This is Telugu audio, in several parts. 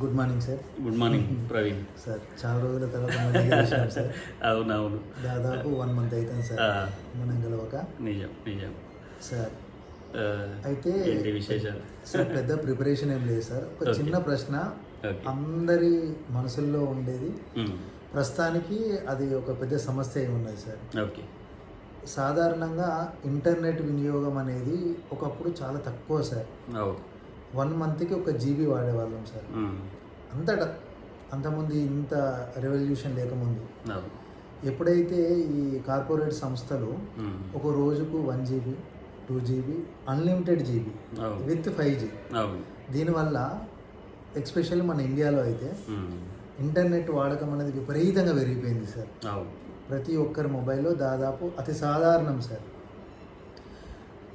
Good morning sir. Good morning Praveen. Sir చాలా రోజుల తర్వాత సార్. అవునవును. దాదాపు వన్ మంత్ అవుతుంది సార్. మనం కలవక నిజం నిజం. సార్ అయితే విశేషాలు? సార్ పెద్ద ప్రిపరేషన్ ఏం లేదు సార్. ఒక. చిన్న ప్రశ్న. అందరి మనసుల్లో ఉండేది. ప్రస్తుతానికి అది ఒక పెద్ద సమస్య అయి ఉన్నది సార్. ఓకే. సాధారణంగా ఇంటర్నెట్ వినియోగం అనేది ఒకప్పుడు చాలా తక్కువ సార్. వన్ మంత్కి ఒక జీబీ వాడేవాళ్ళం సార్. అంతటా అంతకుముందు ఇంత రెవల్యూషన్ లేకముందు ఎప్పుడైతే ఈ కార్పొరేట్ సంస్థలు ఒక రోజుకు one GB two GB unlimited GB with five G దీనివల్ల ఎక్స్పెషల్లీ మన ఇండియాలో అయితే ఇంటర్నెట్ వాడకం అనేది విపరీతంగా పెరిగిపోయింది సార్. ప్రతి ఒక్కరి మొబైల్లో దాదాపు అతి సాధారణం సార్.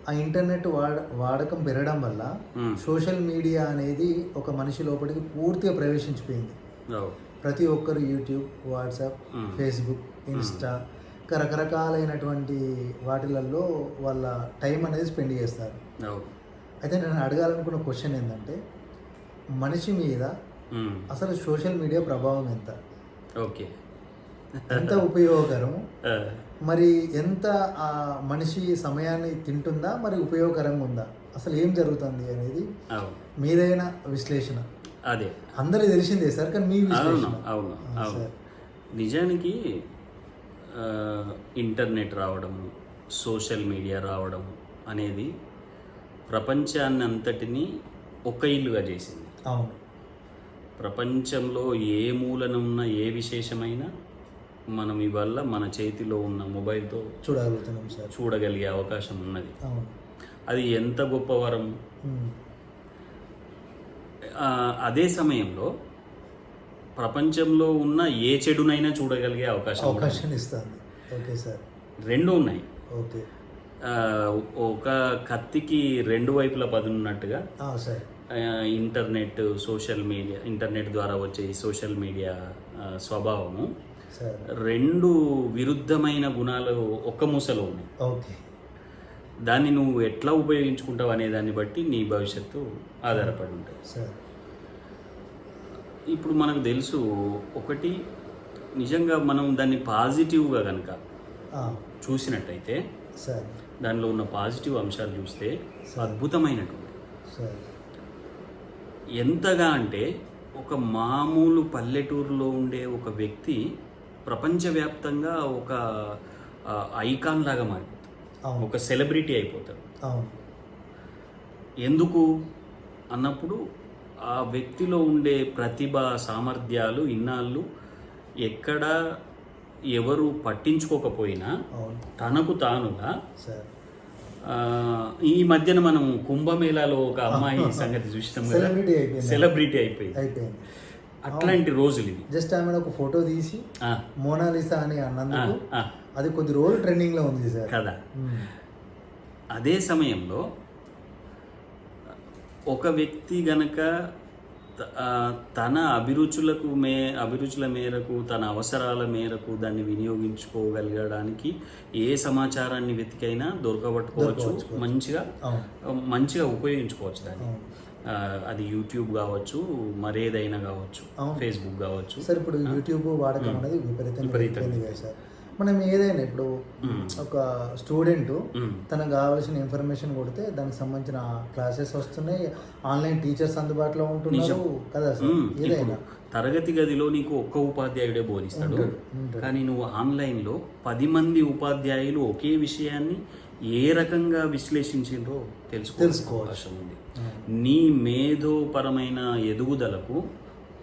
ఆ ఇంటర్నెట్ వాడ వాడకం పెరగడం వల్ల సోషల్ మీడియా అనేది ఒక మనిషి లోపలికి పూర్తిగా ప్రవేశించిపోయింది. ప్రతి ఒక్కరు యూట్యూబ్ వాట్సాప్. ఫేస్బుక్ ఇన్స్టా ఇంకా రకరకాలైనటువంటి వాటిలలో వాళ్ళ టైం అనేది స్పెండ్ చేస్తారు. అయితే నేను అడగాలనుకున్న క్వశ్చన్ ఏంటంటే మనిషి మీద అసలు సోషల్ మీడియా ప్రభావం ఎంత? ఓకే. ఎంత ఉపయోగకరం? మరి ఎంత ఆ మనిషి సమయాన్ని తింటుందా మరి ఉపయోగకరంగా ఉందా? అసలు ఏం జరుగుతుంది అనేది అవును. మీదైన విశ్లేషణ. అదే. అందరికి తెలిసిందే సార్ కానీ మీ అవును విశ్లేషణ. అవును నిజానికి ఇంటర్నెట్ రావడము సోషల్ మీడియా రావడము అనేది ప్రపంచాన్ని అంతటినీ ఒక ఇల్లుగా చేసింది. అవును. ప్రపంచంలో ఏ మూలన ఉన్న ఏ విశేషమైనా మనం ఇవల్ల మన చేతిలో ఉన్న మొబైల్తో చూడగలుగుతున్నాం సార్. చూడగలిగే అవకాశం ఉన్నది. అది ఎంత గొప్ప వరం? అదే సమయంలో ప్రపంచంలో ఉన్న ఏ చెడునైనా చూడగలిగే అవకాశం. అవకాశం ఇస్తుంది ఓకే సార్. రెండు ఉన్నాయి. ఓకే. ఒక కత్తికి రెండు వైపులా పదునున్నట్టుగా sir. Internet social media internet ద్వారా వచ్చే సోషల్ మీడియా స్వభావము రెండు విరుద్ధమైన గుణాలు ఒక్క మూసలో ఉన్నాయి. ఓకే. దాన్ని నువ్వు ఎట్లా ఉపయోగించుకుంటావు అనే దాన్ని బట్టి నీ భవిష్యత్తు ఆధారపడి ఉంటుంది. సార్. ఇప్పుడు మనకు తెలుసు ఒకటి నిజంగా మనం దాన్ని పాజిటివ్గా కనుక చూసినట్టయితే సార్. దానిలో ఉన్న పాజిటివ్ అంశాలు చూస్తే అద్భుతమైనటువంటి. సార్. ఎంతగా అంటే ఒక మామూలు పల్లెటూరులో ఉండే ఒక వ్యక్తి ప్రపంచవ్యాప్తంగా ఒక ఐకాన్ లాగా మారిపోతాడు అవును. ఒక సెలబ్రిటీ అయిపోతాడు అవును. ఎందుకు అన్నప్పుడు ఆ వ్యక్తిలో ఉండే ప్రతిభ సామర్థ్యాలు ఇన్నాళ్ళు ఎక్కడ ఎవరు పట్టించుకోకపోయినా తనకు తానుగా ఈ మధ్యన మనం కుంభమేళాలో ఒక అమ్మాయి సంగతి చూసినాం కదా. సెలబ్రిటీ అయిపోయింది. సెలబ్రిటీ అయిపోయింది. అయిపోయింది. అట్లాంటి రోజులు ఇవి. జస్ట్ ఆమె ఒక ఫోటో తీసి మోనాలిసా అని అన్నందుకు అది కొద్ది రోజులు ట్రెండింగ్లో ఉంది సార్. కదా. అదే సమయంలో ఒక వ్యక్తి గనక తన అభిరుచులకు మే అభిరుచుల మేరకు తన అవసరాల మేరకు దాన్ని వినియోగించుకోగలగడానికి ఏ సమాచారాన్ని వెతికైనా దొరకబట్టుకోవచ్చు. మంచిగా మంచిగా ఉపయోగించుకోవచ్చు దాన్ని. అది యూట్యూబ్ కావచ్చు మరేదైనా కావచ్చు. ఫేస్బుక్ కావచ్చు సార్ ఇప్పుడు యూట్యూబ్ వాడకం అనేది విపరీతంగా కదా సార్ మనం ఏదైనా ఇప్పుడు. ఒక స్టూడెంట్. తనకు కావాల్సిన ఇన్ఫర్మేషన్ కొడితే దానికి సంబంధించిన క్లాసెస్ వస్తున్నాయి ఆన్లైన్ టీచర్స్ అందుబాటులో ఉంటున్నారు. కదా సార్. ఏదైనా తరగతి గదిలో నీకు ఒక్క ఉపాధ్యాయుడే బోధిస్తాడు. కానీ నువ్వు ఆన్లైన్లో పది మంది ఉపాధ్యాయులు ఒకే విషయాన్ని ఏ రకంగా విశ్లేషించిండ్రో తెలుసుకో. అవకాశం ఉంది. నీ మేధోపరమైన ఎదుగుదలకు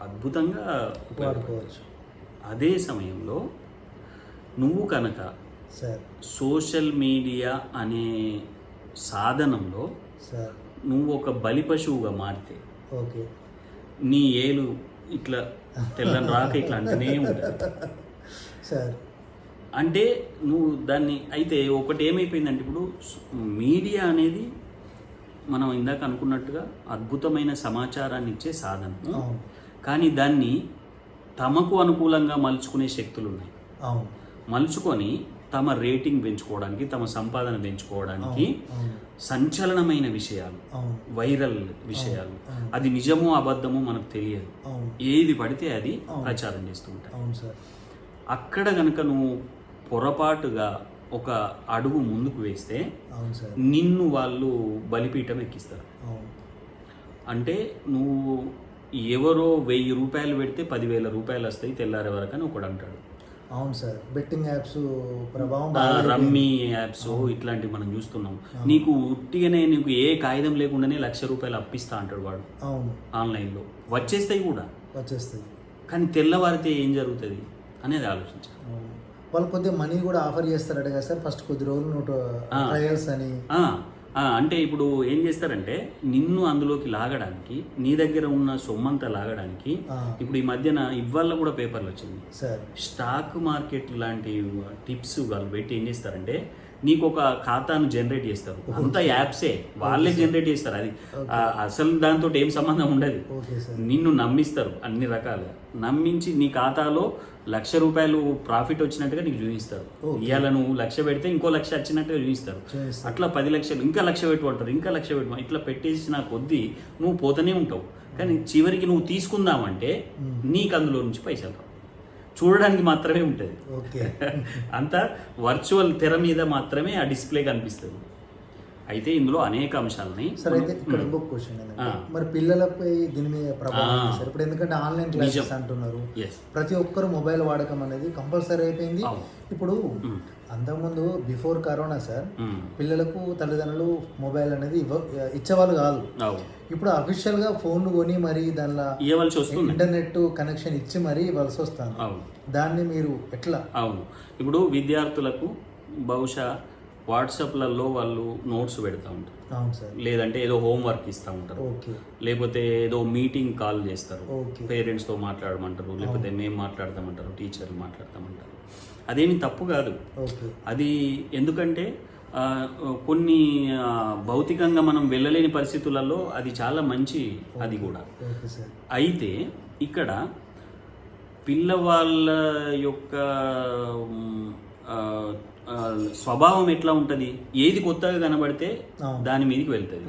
అద్భుతంగా వాడుకోవచ్చు. అదే సమయంలో నువ్వు కనుక సార్. సోషల్ మీడియా అనే సాధనంలో సార్. నువ్వు ఒక బలి పశువుగా మారితే ఓకే. నీ ఏలు ఇట్లా తెల్లని రాక ఇట్లా అంటూనే ఉంటుంది సార్. అంటే నువ్వు దాన్ని అయితే ఒకటి ఏమైపోయిందంటే ఇప్పుడు మీడియా అనేది మనం ఇందాక అనుకున్నట్టుగా అద్భుతమైన సమాచారాన్ని ఇచ్చే సాధనం. కానీ దాన్ని తమకు అనుకూలంగా మలుచుకునే శక్తులు ఉన్నాయి. మలుచుకొని తమ రేటింగ్ పెంచుకోవడానికి తమ సంపాదన పెంచుకోవడానికి సంచలనమైన విషయాలు వైరల్ విషయాలు. అది నిజమో అబద్ధమో మనకు తెలియదు. ఏది పడితే అది. ప్రచారం చేస్తూ ఉంటాయి. అక్కడ గనుక నువ్వు పొరపాటుగా ఒక అడుగు ముందుకు వేస్తే అవును సార్. నిన్ను వాళ్ళు బలిపీఠం ఎక్కిస్తారు. అంటే నువ్వు ఎవరో వెయ్యి రూపాయలు పెడితే పదివేల రూపాయలు వస్తాయి తెల్లారే వరకు అని ఒకడు అంటాడు. అవును సార్. బెట్టింగ్ యాప్స్ ప్రభావం రమ్మీ యాప్స్ ఇట్లాంటివి మనం చూస్తున్నాం. నీకు ఉట్టిగానే నీకు ఏ కాగితం లేకుండానే లక్ష రూపాయలు అప్పిస్తా అంటాడు వాడు. అవును. ఆన్లైన్లో. వచ్చేస్తాయి కూడా. వచ్చేస్తాయి. కానీ తెల్లవారితే ఏం జరుగుతుంది అనేది ఆలోచించాలి. వాళ్ళు కొద్దిగా మనీ కూడా ఆఫర్ చేస్తారట కదా సార్. ఫస్ట్ కొద్ది రోజులు. ట్రయల్స్ అని. అంటే ఇప్పుడు ఏం చేస్తారంటే నిన్ను అందులోకి లాగడానికి నీ దగ్గర ఉన్న సొమ్మంతా లాగడానికి. ఇప్పుడు ఈ మధ్యన ఇవాళ కూడా పేపర్లు వచ్చింది. సార్. స్టాక్ మార్కెట్ లాంటి టిప్స్ వాళ్ళు పెట్టి ఏం చేస్తారంటే నీకు ఒక ఖాతాను జనరేట్ చేస్తారు. అంతా యాప్సే. వాళ్ళే జనరేట్ చేస్తారు. అది అసలు దాంతో ఏం సంబంధం ఉండదు. నిన్ను నమ్మిస్తారు అన్ని రకాలుగా. నమ్మించి నీ ఖాతాలో లక్ష రూపాయలు ప్రాఫిట్ వచ్చినట్టుగా నీకు చూపిస్తారు. ఇవాళ నువ్వు లక్ష పెడితే ఇంకో లక్ష వచ్చినట్టుగా చూపిస్తారు. అట్లా పది లక్షలు ఇంకా లక్ష పెట్టుకుంటారు ఇంకా లక్ష పెట్టు ఇట్లా పెట్టేసిన కొద్దీ నువ్వు పోతూనే ఉంటావు. కానీ చివరికి నువ్వు తీసుకుందామంటే. నీకు అందులో నుంచి పైసలు రావు. చూడడానికి మాత్రమే ఉంటుంది. ఓకే. అంతా వర్చువల్ తెర మీద మాత్రమే ఆ డిస్ప్లే కనిపిస్తుంది. అయితే ఇందులో అనేక అంశాలని సార్ అయితే ఇక్కడ. ఇంకొక క్వశ్చన్. మరి పిల్లలపై దీని మీద ప్రభావం సార్ ఇప్పుడు ఎందుకంటే ఆన్లైన్ క్లాసెస్. అంటున్నారు. ప్రతి ఒక్కరు మొబైల్ వాడకం అనేది కంపల్సరీ అయిపోయింది. ఇప్పుడు. అంతకుముందు బిఫోర్ కరోనా సార్. పిల్లలకు తల్లిదండ్రులు మొబైల్ అనేది ఇచ్చేవాళ్ళు కాదు ఇప్పుడు అఫీషియల్గా ఫోన్లు కొని మరి దానిలో ఇంటర్నెట్ కనెక్షన్ ఇచ్చి మరీ ఇవ్వాల్సి వస్తుంది అవును దాన్ని మీరు ఎట్లా అవును ఇప్పుడు విద్యార్థులకు బహుశా వాట్సాప్లలో వాళ్ళు నోట్స్ పెడతా ఉంటారు. లేదంటే ఏదో హోంవర్క్ ఇస్తూ ఉంటారు. లేకపోతే ఏదో మీటింగ్ కాల్ చేస్తారు. పేరెంట్స్తో మాట్లాడమంటారు లేకపోతే మేము మాట్లాడతామంటారు టీచర్లు మాట్లాడతామంటారు. అదేమి తప్పు కాదు. అది ఎందుకంటే కొన్ని భౌతికంగా మనం వెళ్ళలేని పరిస్థితులలో అది చాలా మంచి అది కూడా. అయితే ఇక్కడ పిల్లవాళ్ళ యొక్క స్వభావం ఎట్లా ఉంటుంది? ఏది కొత్తగా కనబడితే. దాని మీదకి వెళ్తుంది.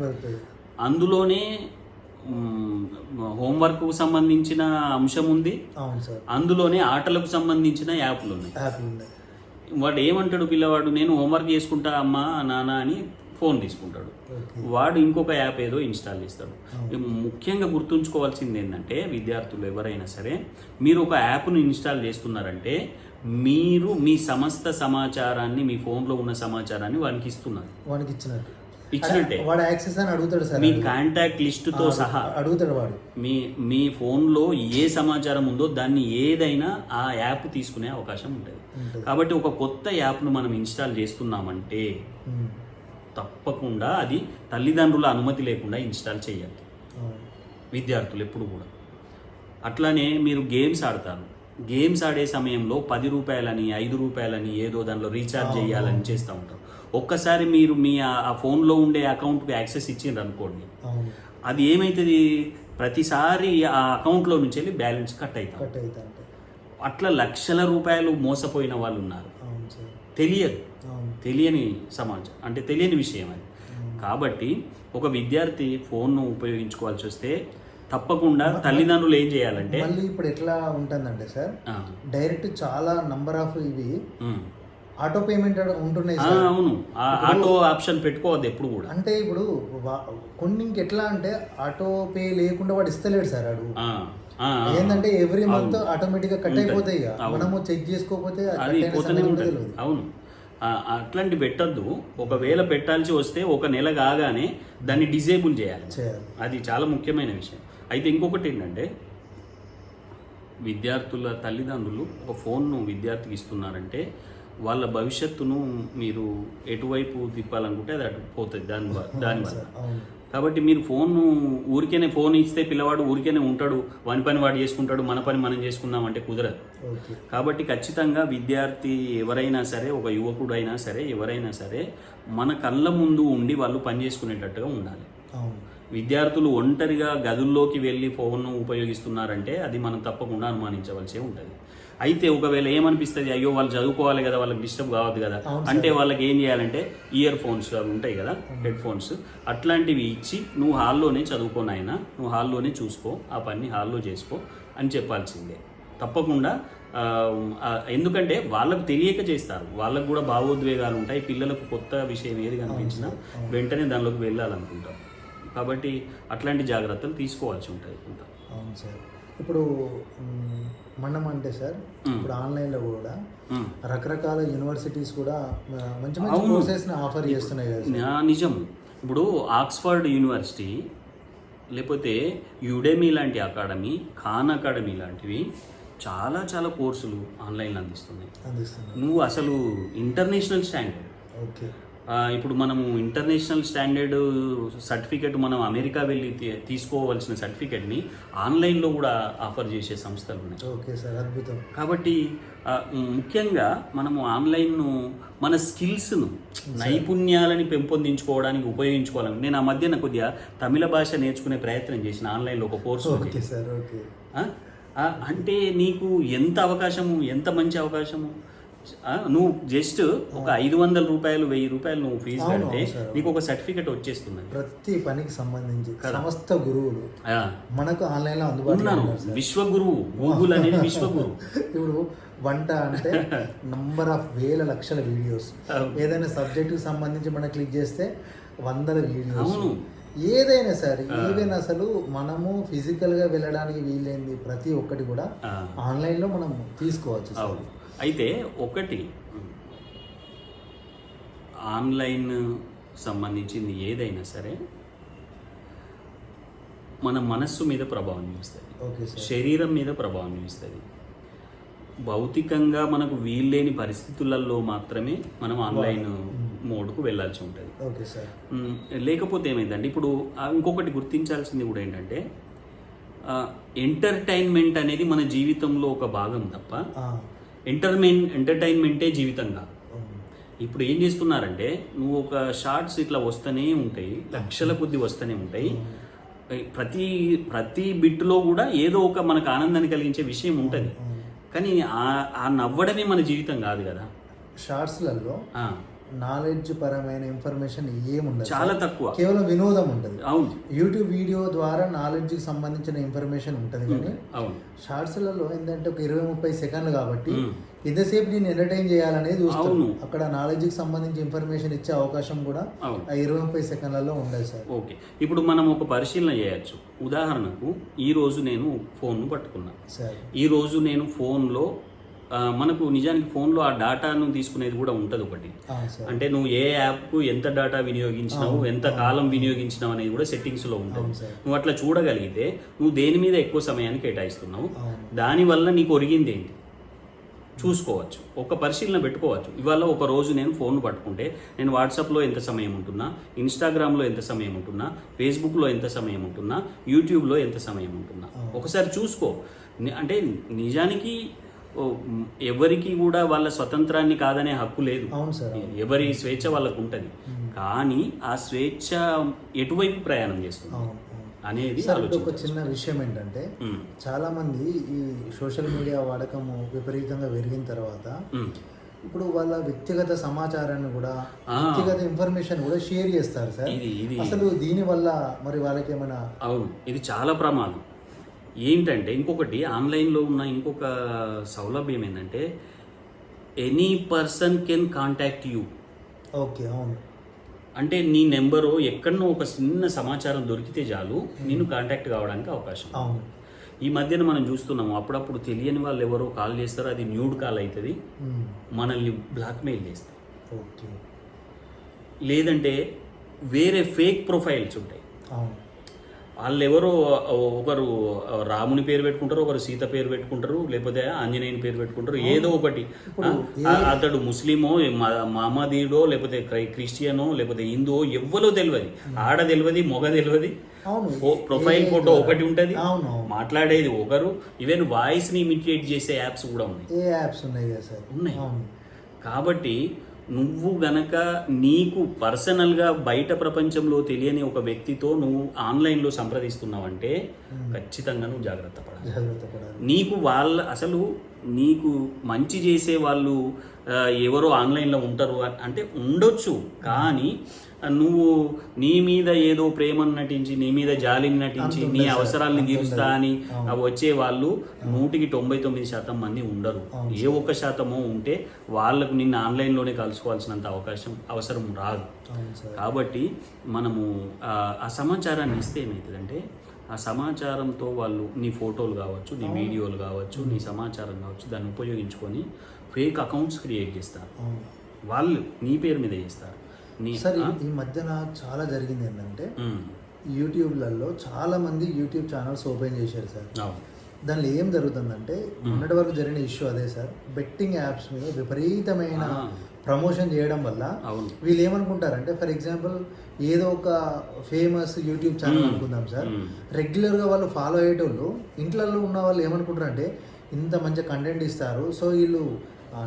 అందులోనే ఉమ్, హోంవర్క్కు సంబంధించిన అంశం ఉంది. అందులోనే ఆటలకు సంబంధించిన యాప్లు ఉన్నాయి. వాడు ఏమంటాడు పిల్లవాడు? నేను హోంవర్క్ చేసుకుంటా అమ్మా నాన్న అని ఫోన్ తీసుకుంటాడు. వాడు ఇంకొక యాప్ ఏదో ఇన్స్టాల్ చేస్తాడు. ముఖ్యంగా గుర్తుంచుకోవాల్సింది ఏంటంటే విద్యార్థులు ఎవరైనా సరే మీరు ఒక యాప్ను ఇన్స్టాల్ చేస్తున్నారంటే మీరు మీ సమస్త సమాచారాన్ని మీ ఫోన్లో ఉన్న సమాచారాన్ని వానికి ఇస్తున్నారు వానికి ఇచ్చినట్టు ఇచ్చినట్టే. వాడు యాక్సెస్ అని అడుగుతాడు సార్ మీ కాంటాక్ట్ లిస్టుతో సహా అడుగుతాడు వాడు మీ మీ ఫోన్లో ఏ సమాచారం ఉందో దాన్ని ఏదైనా ఆ యాప్ తీసుకునే అవకాశం ఉంటుంది. కాబట్టి ఒక కొత్త యాప్ను మనం ఇన్స్టాల్ చేస్తున్నామంటే. తప్పకుండా అది తల్లిదండ్రుల అనుమతి లేకుండా ఇన్స్టాల్ చేయాలి. విద్యార్థులు ఎప్పుడు కూడా అట్లానే మీరు గేమ్స్ ఆడతారు గేమ్స్ ఆడే సమయంలో పది రూపాయలని ఐదు రూపాయలని ఏదో దానిలో రీఛార్జ్ చేయాలని చేస్తూ ఉంటారు. ఒక్కసారి మీరు మీ ఆ- ఫోన్లో ఉండే అకౌంట్కి యాక్సెస్ ఇచ్చిండ్రు అనుకోండి. అది ఏమవుతుంది ప్రతిసారి ఆ అకౌంట్లో నుంచి వెళ్ళి బ్యాలెన్స్ కట్ అవుతాం కట్ అవుతా ఉంటాయి. అట్లా లక్షల రూపాయలు మోసపోయిన వాళ్ళు ఉన్నారు. తెలియదు. తెలియని సమాజం. అంటే తెలియని విషయం అది. కాబట్టి ఒక విద్యార్థి ఫోన్ను ఉపయోగించుకోవాల్సి వస్తే తప్పకుండా తల్లిదండ్రులు ఏం చేయాలంటే మళ్ళీ ఇప్పుడు ఎట్లా ఉంటుందంటే సార్ డైరెక్ట్ చాలా నంబర్ ఆఫ్ ఇవి. ఆటో పేమెంట్ ఉంటున్నాయి అవును ఆటో ఆప్షన్ పెట్టుకోవద్దు ఎప్పుడు కూడా అంటే ఇప్పుడు కొన్ని ఎట్లా అంటే ఆటో పే లేకుండా వాడు ఇస్తలేడు సార్ వాడు ఆ. ఏంటంటే ఎవ్రీ మంత్. ఆటోమేటిక్గా కట్. అయిపోతాయి. మనము చెక్ చేసుకోకపోతే అది పోతూనే ఉంటుంది. అవును అట్లాంటి పెట్టద్దు ఒకవేళ పెట్టాల్సి వస్తే ఒక నెల కాగానే దాన్ని డిజేబుల్ చేయాలి అది చాలా ముఖ్యమైన విషయం అయితే ఇంకొకటి ఏంటంటే విద్యార్థుల తల్లిదండ్రులు ఒక ఫోన్ను విద్యార్థికి ఇస్తున్నారంటే వాళ్ళ భవిష్యత్తును మీరు ఎటువైపు తిప్పాలనుకుంటే అది అటు పోతుంది దాని వ- దానివల్ల సార్ అవును. కాబట్టి మీరు ఫోన్ ఊరికేనే ఫోన్ ఇస్తే పిల్లవాడు ఊరికేనే ఉంటాడు వాని పని వాడు చేసుకుంటాడు మన పని మనం చేసుకుందాం అంటే కుదరదు కాబట్టి ఖచ్చితంగా విద్యార్థి ఎవరైనా సరే ఒక యువకుడు అయినా సరే ఎవరైనా సరే మన కళ్ళ ముందు ఉండి వాళ్ళు పని చేసుకునేటట్టుగా ఉండాలి. అవును. విద్యార్థులు ఒంటరిగా గదుల్లోకి వెళ్ళి ఫోన్ను ఉపయోగిస్తున్నారంటే అది మనం తప్పకుండా అనుమానించవలసే ఉంటుంది. అయితే ఒకవేళ ఏమనిపిస్తుంది అయ్యో వాళ్ళు చదువుకోవాలి కదా వాళ్ళకి డిస్టర్బ్ కావద్దు కదా. అంటే వాళ్ళకి ఏం చేయాలంటే ఇయర్ ఫోన్స్ అవి ఉంటాయి కదా హెడ్ ఫోన్స్ అట్లాంటివి ఇచ్చి నువ్వు హాల్లోనే చదువుకో నాయనా నువ్వు హాల్లోనే చూసుకో ఆ పని హాల్లో చేసుకో అని చెప్పాల్సిందే. తప్పకుండా ఎందుకంటే వాళ్ళకు తెలియక చేస్తారు. వాళ్ళకు కూడా భావోద్వేగాలు ఉంటాయి పిల్లలకు కొత్త విషయం ఏది కనిపించినా వెంటనే దానిలోకి వెళ్ళాలనుకుంటారు కాబట్టి అట్లాంటి జాగ్రత్తలు తీసుకోవాల్సి ఉంటాయి కొంత అవును సార్. ఇప్పుడు మనం అంటే సార్ ఇప్పుడు ఆన్లైన్లో కూడా. రకరకాల యూనివర్సిటీస్ కూడా మంచి మంచి. కోర్సెస్ని ఆఫర్ చేస్తున్నాయి కదా నిజం. ఇప్పుడు ఆక్స్ఫర్డ్ యూనివర్సిటీ లేకపోతే యుడెమీ లాంటి అకాడమీ ఖాన్ అకాడమీ లాంటివి చాలా చాలా కోర్సులు ఆన్లైన్లో అందిస్తున్నాయి. నువ్వు అసలు ఇంటర్నేషనల్ స్టాండర్డ్. ఓకే. ఇప్పుడు మనము ఇంటర్నేషనల్ స్టాండర్డ్ సర్టిఫికెట్ మనం అమెరికా వెళ్ళి తీసుకోవాల్సిన సర్టిఫికెట్ని ఆన్లైన్లో కూడా ఆఫర్ చేసే సంస్థలు ఉన్నాయి. ఓకే సార్ అద్భుతం. కాబట్టి ముఖ్యంగా మనము ఆన్లైన్ను మన స్కిల్స్ను నైపుణ్యాలని పెంపొందించుకోవడానికి ఉపయోగించుకోవాలని నేను ఆ మధ్యన కొద్దిగా తమిళ భాష నేర్చుకునే ప్రయత్నం చేసిన ఆన్లైన్లో ఒక కోర్సు. Okay sir okay. అంటే నీకు ఎంత అవకాశము ఎంత మంచి అవకాశము? నువ్వు జస్ట్ ఒక ఐదు వందల రూపాయలు వెయ్యి రూపాయలు నువ్వు ఫీజు కడితే. నీకు ఒక సర్టిఫికెట్ వచ్చేస్తుంది ప్రతి పనికి సంబంధించి సమస్త గురువులు మనకు ఆన్లైన్లో అందుబాటులో ఉన్నాను. ఉన్నారు సార్. విశ్వగురువు గూగుల్ అనేది విశ్వగురువు ఇప్పుడు వంట అంటే నంబర్ ఆఫ్ వేల లక్షల వీడియోస్. ఏదైనా సబ్జెక్టుకి సంబంధించి మనం క్లిక్ చేస్తే వందల వీడియోస్. ఏదైనా సరే ఈవెన్ అసలు మనము ఫిజికల్గా వెళ్ళడానికి వీలైంది ప్రతి ఒక్కటి కూడా. ఆన్లైన్లో మనం తీసుకోవచ్చు అయితే ఒకటి ఆన్లైన్ సంబంధించింది ఏదైనా సరే మన మనస్సు మీద ప్రభావం సార్. శరీరం మీద ప్రభావం చూస్తుంది భౌతికంగా మనకు వీల్లేని పరిస్థితులలో మాత్రమే మనం ఆన్లైన్ మోడ్కు వెళ్ళాల్సి ఉంటుంది. Okay sir. మ్, లేకపోతే ఏమైందంటే ఇప్పుడు ఇంకొకటి గుర్తించాల్సింది కూడా ఏంటంటే ఎంటర్టైన్మెంట్ అనేది మన జీవితంలో ఒక భాగం తప్ప ఎంటర్మైన్ ఎంటర్టైన్మెంటే జీవితం కాదు అవును. ఇప్పుడు ఏం చేస్తున్నారంటే నువ్వు ఒక షార్ట్స్ ఇట్లా వస్తూనే ఉంటాయి లక్షల కొద్ది వస్తూనే ఉంటాయి. ప్రతి ప్రతి బిట్లో కూడా ఏదో ఒక మనకు ఆనందాన్ని కలిగించే విషయం ఉంటుంది. కానీ ఆ- ఆ నవ్వడమే మన జీవితం కాదు కదా. షార్ట్స్లలో నాలెడ్జ్ పరమైన ఇన్ఫర్మేషన్ ఏముండదు చాలా. తక్కువ. కేవలం వినోదం ఉంటుంది అవును. యూట్యూబ్ వీడియో ద్వారా నాలెడ్జ్కి సంబంధించిన ఇన్ఫర్మేషన్ ఉంటుంది కానీ అవును. షార్ట్స్లలో ఏంటంటే ఒక ఇరవై ముప్పై సెకండ్లు కాబట్టి. ఎంతసేపు నేను ఎంటర్టైన్ చేయాలనేది చూస్తాను. అక్కడ నాలెడ్జ్కి సంబంధించి ఇన్ఫర్మేషన్ ఇచ్చే అవకాశం కూడా ఆ ఇరవై ముప్పై సెకండ్లలో ఉండదు సార్. ఓకే. ఇప్పుడు మనం ఒక పరిశీలన చేయొచ్చు. ఉదాహరణకు ఈ రోజు నేను ఫోన్ను పట్టుకున్నా. సార్. ఈ రోజు నేను ఫోన్లో మనకు నిజానికి ఫోన్లో ఆ డేటాను తీసుకునేది కూడా ఉంటుంది ఒకటి. అంటే నువ్వు ఏ యాప్కు ఎంత డేటా వినియోగించినావు ఎంత కాలం వినియోగించినావు అనేది కూడా సెట్టింగ్స్లో ఉంటుంది. నువ్వు అట్లా చూడగలిగితే నువ్వు దేని మీద ఎక్కువ సమయాన్ని కేటాయిస్తున్నావు. దానివల్ల నీకు ఒరిగింది ఏంటి? చూసుకోవచ్చు. ఒక పరిశీలన పెట్టుకోవచ్చు. ఇవాళ ఒక రోజు నేను ఫోన్ పట్టుకుంటే నేను వాట్సాప్లో ఎంత సమయం ఉంటున్నా ఇన్స్టాగ్రామ్లో ఎంత సమయం ఉంటున్నా ఫేస్బుక్లో ఎంత సమయం ఉంటున్నా యూట్యూబ్లో ఎంత సమయం ఉంటున్నా. ఒకసారి చూసుకో. అంటే నిజానికి ఎవరికి కూడా వాళ్ళ స్వతంత్రాన్ని కాదనే హక్కు లేదు. అవును సార్ ఎవరి స్వేచ్ఛ వాళ్ళకు ఉంటుంది కానీ ఆ స్వేచ్ఛ ఎటువైపు ప్రయాణం చేస్తుంది. అనేది ఒక చిన్న విషయం ఏంటంటే చాలా మంది ఈ సోషల్ మీడియా వాడకము విపరీతంగా పెరిగిన తర్వాత. ఇప్పుడు వాళ్ళ వ్యక్తిగత సమాచారాన్ని కూడా. వ్యక్తిగత ఇన్ఫర్మేషన్ కూడా షేర్ చేస్తారు సార్. అసలు దీని వల్ల మరి వాళ్ళకి ఏమైనా అవును ఇది చాలా ప్రమాదం. ఏంటంటే ఇంకొకటి ఆన్లైన్లో ఉన్న ఇంకొక సౌలభ్యం ఏంటంటే any person can contact you okay అవును. అంటే నీ నెంబరు ఎక్కడనో ఒక చిన్న సమాచారం దొరికితే చాలు నేను కాంటాక్ట్ కావడానికి అవకాశం. అవును. ఈ మధ్యన మనం చూస్తున్నాము అప్పుడప్పుడు తెలియని వాళ్ళు ఎవరో కాల్ చేస్తారో అది న్యూడ్ కాల్ అవుతుంది. మనల్ని బ్లాక్మెయిల్ చేస్తారు ఓకే. లేదంటే వేరే ఫేక్ ప్రొఫైల్స్ ఉంటాయి. అవును. వాళ్ళు ఎవరో ఒకరు రాముని పేరు పెట్టుకుంటారు ఒకరు సీత పేరు పెట్టుకుంటారు లేకపోతే ఆంజనేయుని పేరు పెట్టుకుంటారు ఏదో ఒకటి. అతడు ముస్లిమో మ- మహమ్మదీడో లేకపోతే క్రై- క్రిస్టియనో లేకపోతే హిందువో ఎవ్వరో తెలియదు ఆడ తెలియదు మొగ తెలియదు ప్రొఫైల్ ఫోటో ఒకటి ఉంటుంది. మాట్లాడేది ఒకరు. ఈవెన్ వాయిస్ని ఇమిటేట్ చేసే యాప్స్ కూడా ఉన్నాయి. ఏ యాప్స్ ఉన్నాయి సార్? ఉన్నాయి. కాబట్టి నువ్వు గనక నీకు పర్సనల్గా బయట ప్రపంచంలో తెలియని ఒక వ్యక్తితో నువ్వు ఆన్లైన్లో సంప్రదిస్తున్నావంటే ఖచ్చితంగా నువ్వు జాగ్రత్త పడాలి. జాగ్రత్త పడాలి. నీకు వాళ్ళ అసలు నీకు మంచి చేసే వాళ్ళు ఎవరో ఆన్లైన్లో ఉంటారు అంటే ఉండొచ్చు. కానీ నువ్వు నీ మీద ఏదో ప్రేమను నటించి నీ మీద జాలిని నటించి నీ అవసరాలని తీరుస్తా. అని వచ్చే వాళ్ళు నూటికి తొంభై తొమ్మిది శాతం మంది ఉండరు. ఏ ఒక్క శాతమో ఉంటే వాళ్ళకు నిన్న ఆన్లైన్లోనే కలుసుకోవాల్సినంత అవకాశం అవసరం రాదు. కాబట్టి మనము ఆ ఆ సమాచారాన్ని ఇస్తే ఏమవుతుందంటే ఆ సమాచారంతో వాళ్ళు నీ ఫోటోలు కావచ్చు నీ వీడియోలు కావచ్చు నీ సమాచారం కావచ్చు దాన్ని ఉపయోగించుకొని ఫేక్ అకౌంట్స్ క్రియేట్ చేస్తారు. వాళ్ళు నీ పేరు మీద చేస్తారు. నీ సార్? ఈ- మధ్యన చాలా జరిగింది ఏంటంటే యూట్యూబ్లలో చాలా మంది యూట్యూబ్ ఛానల్స్ ఓపెన్ చేశారు సార్. దానిలో ఏం జరుగుతుందంటే మొన్నటి వరకు జరిగిన ఇష్యూ అదే సార్. బెట్టింగ్ యాప్స్ మీద విపరీతమైన. ప్రమోషన్ చేయడం వల్ల వీళ్ళు ఏమనుకుంటారంటే ఫర్ ఎగ్జాంపుల్ ఏదో ఒక ఫేమస్ యూట్యూబ్ ఛానల్. అనుకుందాం సార్. రెగ్యులర్గా వాళ్ళు ఫాలో అయ్యేటోళ్ళు ఇంట్లలో ఉన్న వాళ్ళు ఏమనుకుంటారంటే ఇంత మంచి కంటెంట్ ఇస్తారు. సో వీళ్ళు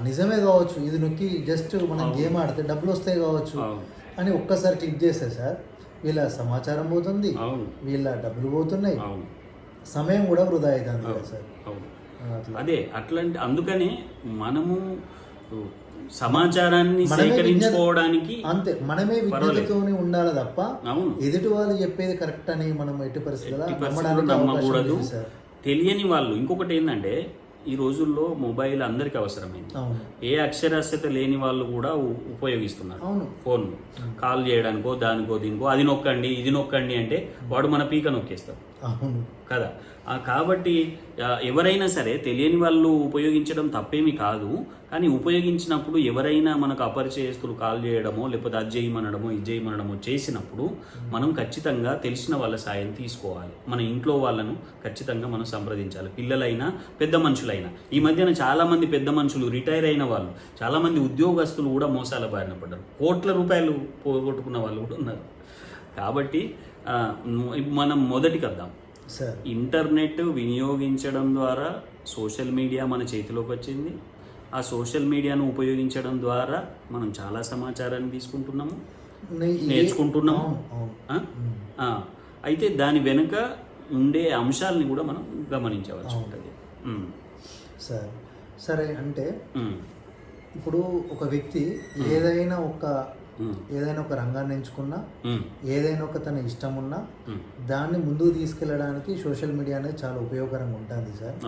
నిజమే కావచ్చు ఇది నొక్కి జస్ట్ మనం. గేమ్ ఆడితే డబ్బులు వస్తాయి కావచ్చు అని ఒక్కసారి క్లిక్ చేస్తే సార్ వీళ్ళ సమాచారం పోతుంది వీళ్ళ డబ్బులు పోతున్నాయి. సమయం కూడా వృధా అవుతుంది సార్. అదే అట్లాంటి అందుకనే మనము సమాచారాన్ని సేకరించుకోవడానికి అంతే మనమే విజ్ఞతతోని ఉండాలి తప్ప ఎదుటి వాళ్ళు చెప్పేది కరెక్ట్ అని మనం ఎట్టి పరిస్థితుల్లో నమ్మకూడదు. తెలియని వాళ్ళు ఇంకొకటి ఏంటంటే ఈ రోజుల్లో మొబైల్ అందరికి అవసరమైంది. ఏ అక్షరాస్యత లేని వాళ్ళు కూడా ఉపయోగిస్తున్నారు అవును. ఫోన్ కాల్ చేయడానికో దానికో దీనికో అది నొక్కండి ఇది నొక్కండి అంటే వాడు మన పీక నొక్కేస్తాడు. కదా? కాబట్టి ఎవరైనా సరే తెలియని వాళ్ళు ఉపయోగించడం తప్పేమీ కాదు. కానీ ఉపయోగించినప్పుడు ఎవరైనా మనకు అపరిచయస్తులు కాల్ చేయడమో లేకపోతే అది చేయమనడమో ఇది చేయమనడమో చేసినప్పుడు మనం ఖచ్చితంగా తెలిసిన వాళ్ళ సాయం తీసుకోవాలి. మన ఇంట్లో వాళ్ళను ఖచ్చితంగా మనం సంప్రదించాలి. పిల్లలైనా పెద్ద మనుషులైనా. ఈ మధ్యన చాలా మంది పెద్ద మనుషులు రిటైర్ అయిన వాళ్ళు చాలా మంది ఉద్యోగస్తులు కూడా మోసాల బారిన పడ్డారు. కోట్ల రూపాయలు పోగొట్టుకున్న వాళ్ళు కూడా ఉన్నారు. కాబట్టి మనం మొదటికి వద్దాం సార్ ఇంటర్నెట్ వినియోగించడం ద్వారా సోషల్ మీడియా మన చేతిలోకి వచ్చింది ఆ సోషల్ మీడియాను ఉపయోగించడం ద్వారా మనం చాలా సమాచారాన్ని తీసుకుంటున్నాము నేర్చుకుంటున్నాము. అయితే దాని వెనుక ఉండే అంశాలని కూడా మనం గమనించవలసి అవును. ఉంటుంది. సార్ సరే అంటే. ఇప్పుడు ఒక వ్యక్తి ఏదైనా ఒక. ఏదైనా ఒక రంగాన్ని ఎంచుకున్నా. ఏదైనా ఒక తన ఇష్టం ఉన్నా. దాన్ని ముందుకు తీసుకెళ్ళడానికి సోషల్ మీడియా అనేది చాలా ఉపయోగకరంగా ఉంటుంది సార్.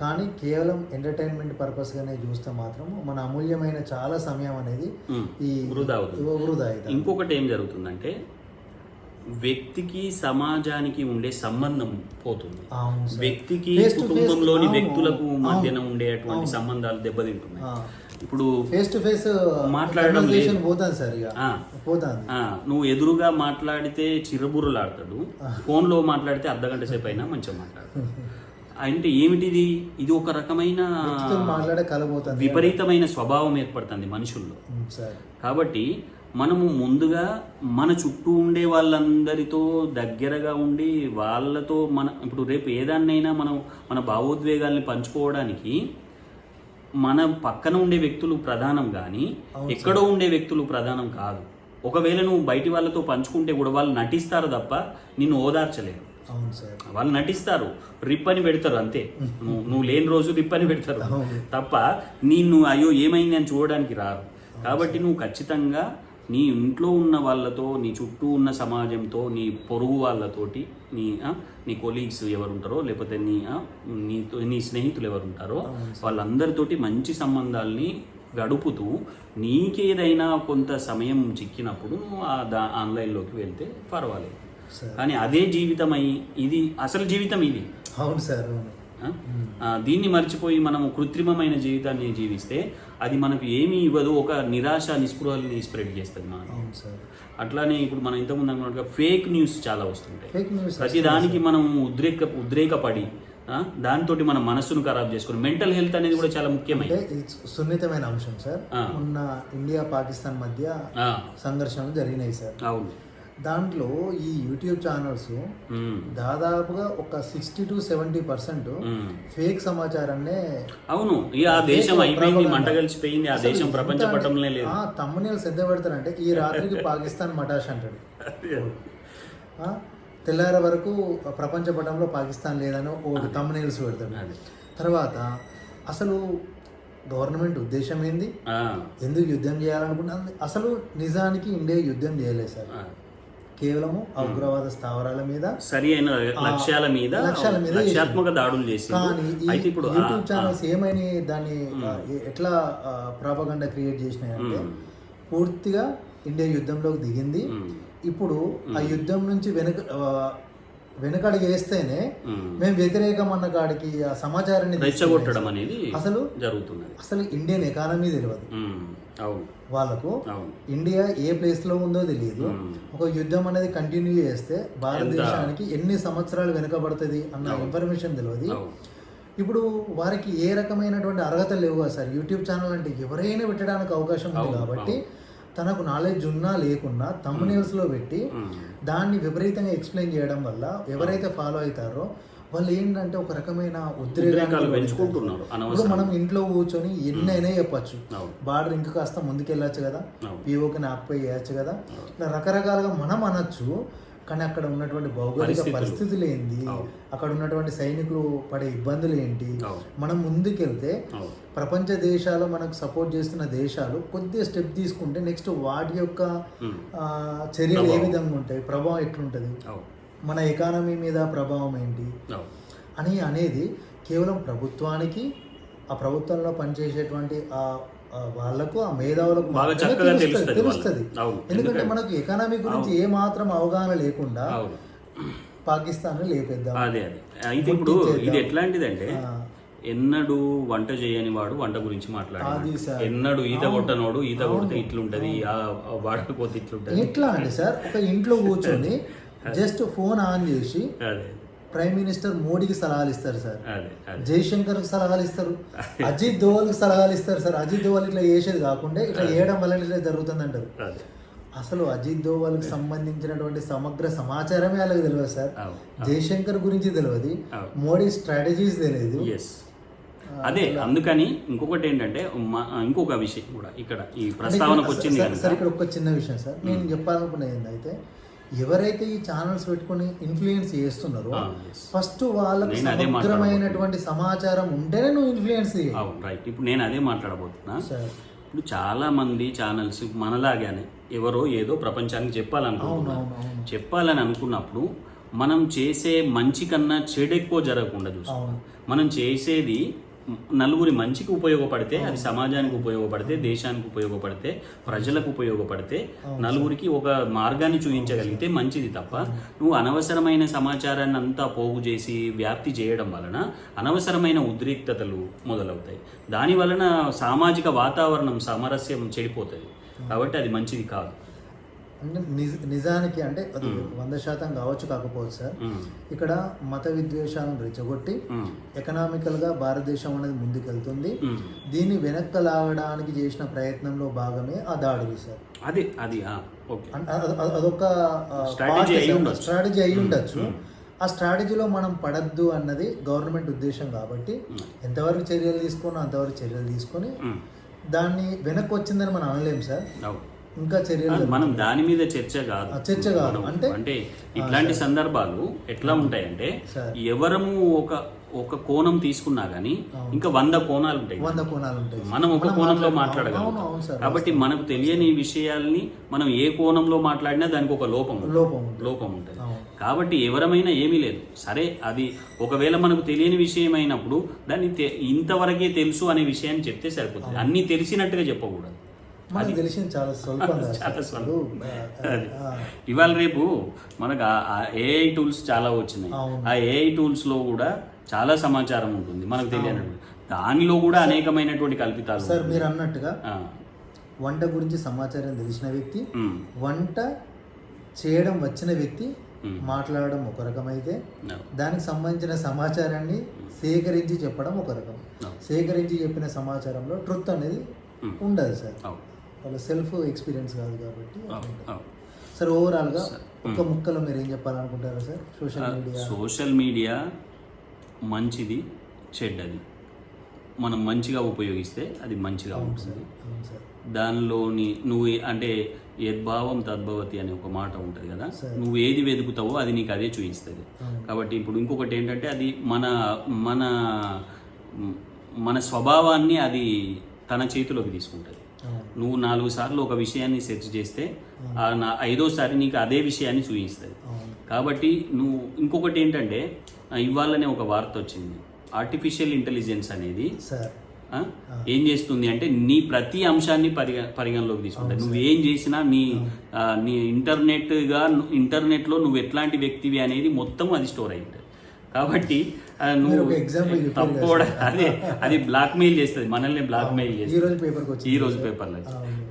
కానీ కేవలం ఎంటర్టైన్మెంట్ పర్పస్గానే చూస్తే మాత్రం మన అమూల్యమైన చాలా సమయం అనేది. ఈ వృధా వృధా ఇంకొకటి ఏం జరుగుతుందంటే వ్యక్తికి సమాజానికి ఉండే సంబంధం పోతుంది. వ్యక్తికి కుటుంబంలోని వ్యక్తులకు మధ్యన ఉండేటువంటి. సంబంధాలు దెబ్బతింటున్నాయి. ఇప్పుడు ఫేస్ టు ఫేస్ మాట్లాడడం. పోతుంది సార్ ఇక. ఆ, నువ్వు ఎదురుగా మాట్లాడితే చిరుబుర్రులాడతాడు ఫోన్లో మాట్లాడితే అర్ధగంట సేపు అయినా మంచిగా మాట్లాడు అంటే ఏమిటిది? ఇది ఒక రకమైన మాట్లాడే విపరీతమైన స్వభావం ఏర్పడుతుంది మనుషుల్లో. కాబట్టి మనము ముందుగా మన చుట్టూ ఉండే వాళ్ళందరితో దగ్గరగా ఉండి వాళ్ళతో మన ఇప్పుడు రేపు ఏదాన్నైనా మనం మన భావోద్వేగాల్ని పంచుకోవడానికి మన పక్కన ఉండే వ్యక్తులు ప్రధానం కానీ ఎక్కడో ఉండే వ్యక్తులు ప్రధానం కాదు. ఒకవేళ నువ్వు బయటి వాళ్ళతో పంచుకుంటే కూడా వాళ్ళు నటిస్తారు తప్ప నిన్ను ఓదార్చలేరు. వాళ్ళు నటిస్తారు. రిప్ అని పెడతారు అంతే. నువ్వు నువ్వు లేని రోజు రిప్ అని పెడతారు. తప్ప నిన్ను అయ్యో ఏమైంది అని చూడడానికి రారు. కాబట్టి నువ్వు ఖచ్చితంగా నీ ఇంట్లో ఉన్న వాళ్ళతో నీ చుట్టూ ఉన్న సమాజంతో నీ పొరుగు వాళ్ళతోటి నీ నీ కొలీగ్స్ ఎవరు ఉంటారో లేకపోతే నీ నీతో నీ స్నేహితులు ఎవరు ఉంటారో వాళ్ళందరితోటి మంచి సంబంధాల్ని గడుపుతూ నీకేదైనా కొంత సమయం చిక్కినప్పుడు నువ్వు ఆ దా ఆన్లైన్లోకి వెళ్తే పర్వాలేదు. కానీ అదే జీవితం అయి ఇది అసలు జీవితం ఇది. అవును సార్ దీన్ని మర్చిపోయి మనం కృత్రిమమైన జీవితాన్ని జీవిస్తే అది మనకు ఏమీ ఇవ్వదు ఒక నిరాశ నిస్పృహల్ని స్ప్రెడ్ చేస్తుంది మనం అవును సార్. అట్లానే ఇప్పుడు మనం ఇంతకుముందు అనుకున్నట్టుగా ఫేక్ న్యూస్ చాలా వస్తుంటాయి. ఫేక్ న్యూస్ ప్రతి దానికి మనం ఉద్రేక ఉద్రేకపడి దానితోటి మన మనస్సును ఖరాబ్ చేసుకుని మెంటల్ హెల్త్ అనేది కూడా చాలా ముఖ్యమైనది. సున్నితమైన అంశం సార్. ఆ. మొన్న ఇండియా పాకిస్తాన్ మధ్య సంఘర్షణలు జరిగినాయి సార్. అవును. దాంట్లో ఈ యూట్యూబ్ ఛానల్స్ దాదాపుగా ఒక sixty to seventy percent. Fake సమాచారాన్నే అవును ఆ దేశం అయిపోయింది. మంట కలిసిపోయింది ఆ దేశం ప్రపంచ పటంలో లేదు. తమ్ముని శ్రద్ధ పెడతారంటే ఈ రాత్రికి పాకిస్తాన్ మటాష్ అంటాడు. తెల్లారి వరకు ప్రపంచ పటంలో పాకిస్తాన్ లేదని ఒక తమ్మునేల్స్ పెడతాడు. తర్వాత అసలు గవర్నమెంట్ ఉద్దేశం ఏంది? ఎందుకు యుద్ధం చేయాలనుకుంటుంది అసలు నిజానికి ఇండియా యుద్ధం చేయలేదు సార్. కేవలము ఉగ్రవాద స్థావరాల మీద సరి అయిన లక్ష్యాల మీద లక్ష్యాల మీద లక్ష్యాత్మక దాడులు చేసి కానీ అయితే ఇప్పుడు యూట్యూబ్ ఛానల్స్ ఏమైనా దాన్ని ఎట్లా ప్రాపగండా క్రియేట్ చేసినాయంటే పూర్తిగా ఇండియా యుద్ధంలోకి దిగింది. ఇప్పుడు ఆ యుద్ధం నుంచి వెనుక ఆ, వెనుకడుగు వేస్తేనే. మేము. వ్యతిరేకం అన్న కాడికి ఆ సమాచారాన్ని రెచ్చగొట్టడం అనేది అసలు జరుగుతున్నది. అసలు ఇండియన్ ఎకానమీ తెలియదు వాళ్ళకు ఇండియా ఏ ప్లేస్లో ఉందో తెలియదు. ఒక యుద్ధం అనేది కంటిన్యూ చేస్తే భారతదేశానికి ఎన్ని సంవత్సరాలు వెనుకబడుతుంది అన్న ఇన్ఫర్మేషన్ తెలియదు ఇప్పుడు వారికి ఏ రకమైనటువంటి అర్హత లేవు సార్? యూట్యూబ్ ఛానల్ అంటే ఎవరైనా పెట్టడానికి అవకాశం ఉంది కాబట్టి తనకు నాలెడ్జ్ ఉన్నా లేకున్నా thumbnails లో పెట్టి దాన్ని విపరీతంగా ఎక్స్ప్లెయిన్ చేయడం వల్ల ఎవరైతే ఫాలో అవుతారో వాళ్ళు ఏంటంటే ఒక రకమైన ఉద్రేకాలు. పెంచుకుంటున్నారు ఇప్పుడు మనం ఇంట్లో కూర్చొని ఎన్నైనా చెప్పచ్చు. బార్డర్ ఇంకా కాస్త ముందుకెళ్ళచ్చు కదా. పిఓకి ఆక్పై చేయొచ్చు కదా. ఇట్లా రకరకాలుగా మనం అనొచ్చు. కానీ అక్కడ ఉన్నటువంటి భౌగోళిక పరిస్థితులు. అవును. అక్కడ ఉన్నటువంటి సైనికులు పడే ఇబ్బందులు ఏంటి మనం ముందుకెళ్తే ప్రపంచ దేశాలు మనకు సపోర్ట్ చేస్తున్న దేశాలు కొద్దిగా స్టెప్ తీసుకుంటే నెక్స్ట్ వాటి యొక్క చర్యలు ఏ విధంగా ఉంటాయి? ప్రభావం ఎట్లుంటుంది? మన ఎకానమీ మీద ప్రభావం ఏంటి? అని అనేది కేవలం ప్రభుత్వానికి ఆ ప్రభుత్వంలో పనిచేసేటువంటి ఆ వాళ్ళకు ఆ మేధావులకు తెలుస్తది-. ఎందుకంటే మనకు ఎకానమీ గురించి ఏ మాత్రం అవగాహన లేకుండా పాకిస్తాన్ లేపేద్దాం. అదే అదే. అయితే ఇప్పుడు ఇది ఎట్లాంటిదంటే ఎన్నడు వంట చేయని వాడు వంట గురించి మాట్లాడాడు. సార్. ఎన్నడు ఈత కొట్టనోడు ఈత కొడితే ఇట్లుంటది వాడకపోతే ఇట్లుంటది. ఎట్లా అండి సార్ ఒక ఇంట్లో కూర్చొని జస్ట్ ఫోన్ ఆన్ చేసి అదే. ప్రైమ్ మినిస్టర్ మోడీకి సలహాలు ఇస్తారు సార్ జయశంకర్ సలహాలు ఇస్తారు అజిత్ దోవల్ సలహాలు ఇస్తారు సార్ అజిత్ దోవల్ ఇట్లా చేసేది కాకుండా ఇట్లా చేయడం వల్ల ఇట్లా జరుగుతుంది అంటారు అసలు అజిత్ దోవల్కి సంబంధించినటువంటి సమగ్ర సమాచారమే వాళ్ళకి తెలియదు సార్ జయశంకర్ గురించి తెలియదు మోడీ స్ట్రాటజీస్ తెలియదు ఎస్ అదే అందుకని ఇంకొకటి ఏంటంటే ఇంకొక విషయం కూడా ఇక్కడ ఈ ప్రస్తావనకు వచ్చింది సార్- ఇక్కడ ఒక చిన్న విషయం సార్ నేను చెప్పాలనుకున్నది ఏంటంటే ఎవరైతే ఈ ఛానల్స్ పెట్టుకొని ఇన్ఫ్లుయెన్స్ చేస్తున్నారో. ఫస్ట్ వాళ్ళకి నేను అదే సమగ్రమైనటువంటి సమాచారం ఉంటేనే నువ్వు ఇన్ఫ్లుయెన్స్ రైట్ ఇప్పుడు నేను అదే మాట్లాడబోతున్నా. ఇప్పుడు చాలా మంది ఛానల్స్ మనలాగానే ఎవరో ఏదో ప్రపంచానికి చెప్పాలనుకుంటున్నారు. చెప్పాలని అనుకున్నప్పుడు మనం చేసే మంచి కన్నా చెడు ఎక్కువ జరగకుండా చూస్తాం. మనం చేసేది నలుగురి మంచికి ఉపయోగపడితే అది సమాజానికి ఉపయోగపడితే దేశానికి ఉపయోగపడితే ప్రజలకు ఉపయోగపడితే నలుగురికి ఒక మార్గాన్ని చూపించగలిగితే మంచిది తప్ప నువ్వు అనవసరమైన సమాచారాన్ని అంతా పోగు చేసి వ్యాప్తి చేయడం వలన అనవసరమైన ఉద్రిక్తతలు మొదలవుతాయి. దాని వలన సామాజిక వాతావరణం సామరస్యం చెడిపోతుంది. కాబట్టి అది మంచిది కాదు. అంటే నిజ నిజానికి అంటే అది వంద శాతం కావచ్చు కాకపోవచ్చు సార్. ఇక్కడ మత విద్వేషాలను రెచ్చగొట్టి ఉమ్, ఎకనామికల్గా భారతదేశం అనేది ముందుకెళ్తుంది. దీన్ని వెనక్కి లాగడానికి చేసిన ప్రయత్నంలో భాగమే ఆ దాడులు సార్. అది అది అదొక. స్ట్రాటజీ అయి ఉండొచ్చు. ఆ స్ట్రాటజీలో మనం పడద్దు అన్నది గవర్నమెంట్ ఉద్దేశం కాబట్టి ఎంతవరకు చర్యలు తీసుకున్నా అంతవరకు చర్యలు తీసుకొని దాన్ని వెనక్కి వచ్చిందని మనం అనలేం సార్. ఇంకా చర్యలు మనం దాని మీద చర్చ కాదు. చర్చ కాదు. అంటే- అంటే ఇట్లాంటి సందర్భాలు ఎట్లా ఉంటాయంటే. ఎవరము ఒక ఒక కోణం తీసుకున్నా గానీ ఇంకా వంద కోణాలు ఉంటాయి. వంద కోణాలు ఉంటాయి. మనం ఒక కోణంలో మాట్లాడగలం కాబట్టి మనకు తెలియని విషయాల్ని మనం ఏ కోణంలో మాట్లాడినా దానికి ఒక లోపం. లోపం లోపం ఉంటుంది. కాబట్టి ఎవరమైనా ఏమీ లేదు. సరే అది ఒకవేళ మనకు తెలియని విషయం అయినప్పుడు దాన్ని ఇంతవరకే తెలుసు అనే విషయాన్ని చెప్తే సరిపోతుంది. అన్ని తెలిసినట్టుగా చెప్పకూడదు. మనకు తెలిసింది చాలా స్వల్పం చాలా. స్వల్పం. ఇవాళ రేపు మనకు ఏఐ టూల్స్ చాలా వచ్చినాయి. ఆ ఏఐ టూల్స్లో కూడా చాలా సమాచారం ఉంటుంది మనకు తెలియని దానిలో కూడా అనేకమైనటువంటి కల్పితాలు సార్ మీరు అన్నట్టుగా వంట గురించి సమాచారం తెలిసిన వ్యక్తి వంట చేయడం వచ్చిన వ్యక్తి. మాట్లాడడం ఒక రకమైతే దానికి సంబంధించిన సమాచారాన్ని సేకరించి చెప్పడం ఒక రకం. సేకరించి చెప్పిన సమాచారంలో ట్రుత్ అనేది Hmm. ఉండదు సార్. వాళ్ళ సెల్ఫ్ ఎక్స్పీరియన్స్ కాదు కాబట్టి. సార్ ఓవరాల్గా ఒక్క ముక్కలో మీరు ఏం చెప్పాలనుకుంటారా sir social media social media మంచిది చెడ్డది మనం మంచిగా ఉపయోగిస్తే అది మంచిగా ఉంటుంది దానిలోని నువ్వు అంటే యద్భావం తద్భవతి అనే ఒక మాట ఉంటుంది కదా. నువ్వు ఏది వెతుకుతావో అది నీకు అదే చూపిస్తుంది. కాబట్టి ఇప్పుడు ఇంకొకటి ఏంటంటే అది మన మన మన స్వభావాన్ని అది తన చేతిలోకి తీసుకుంటుంది. నువ్వు నాలుగు సార్లు ఒక విషయాన్ని సెర్చ్ చేస్తే నా ఐదోసారి నీకు అదే విషయాన్ని చూపిస్తుంది అవును. కాబట్టి నువ్వు ఇంకొకటి ఏంటంటే ఇవాళనే ఒక వార్త వచ్చింది. ఆర్టిఫిషియల్ ఇంటెలిజెన్స్ అనేది ఏం చేస్తుంది అంటే నీ ప్రతి అంశాన్ని పరిగ పరిగణలోకి తీసుకుంటుంది నువ్వు ఏం చేసినా నీ నీ ఇంటర్నెట్గా ఇంటర్నెట్లో నువ్వు ఎట్లాంటి వ్యక్తివి అనేది మొత్తం అది స్టోర్ అయి ఉంటుంది కాబట్టి నువ్వు తప్పు అదే అది బ్లాక్ మెయిల్ చేస్తుంది మనల్ని బ్లాక్ మెయిల్ ఈ చేస్తుంది. ఈ రోజు పేపర్లో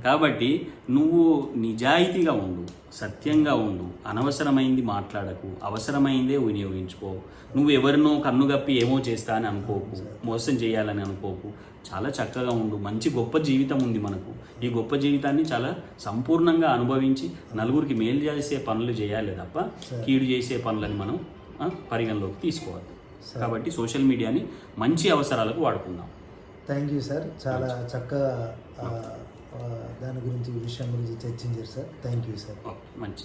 కాబట్టి నువ్వు నిజాయితీగా ఉండు సత్యంగా ఉండు అనవసరమైంది మాట్లాడకు అవసరమైందే వినియోగించుకో నువ్వు ఎవరినో కన్నుగప్పి ఏమో చేస్తా అని అనుకోకు మోసం చేయాలని అనుకోకు చాలా చక్కగా ఉండు మంచి గొప్ప జీవితం ఉంది మనకు. ఈ గొప్ప జీవితాన్ని చాలా సంపూర్ణంగా అనుభవించి నలుగురికి మేలు చేసే పనులు చేయాలి తప్ప కీడు చేసే పనులని మనం పరిగణలోకి తీసుకోవాలి కాబట్టి సోషల్ మీడియాని మంచి అవసరాలకు వాడుకుందాం. Thank you sir. చాలా చక్కగా దాని గురించి విషయం గురించి చర్చించారు sir. Thank you sir. Okay మంచి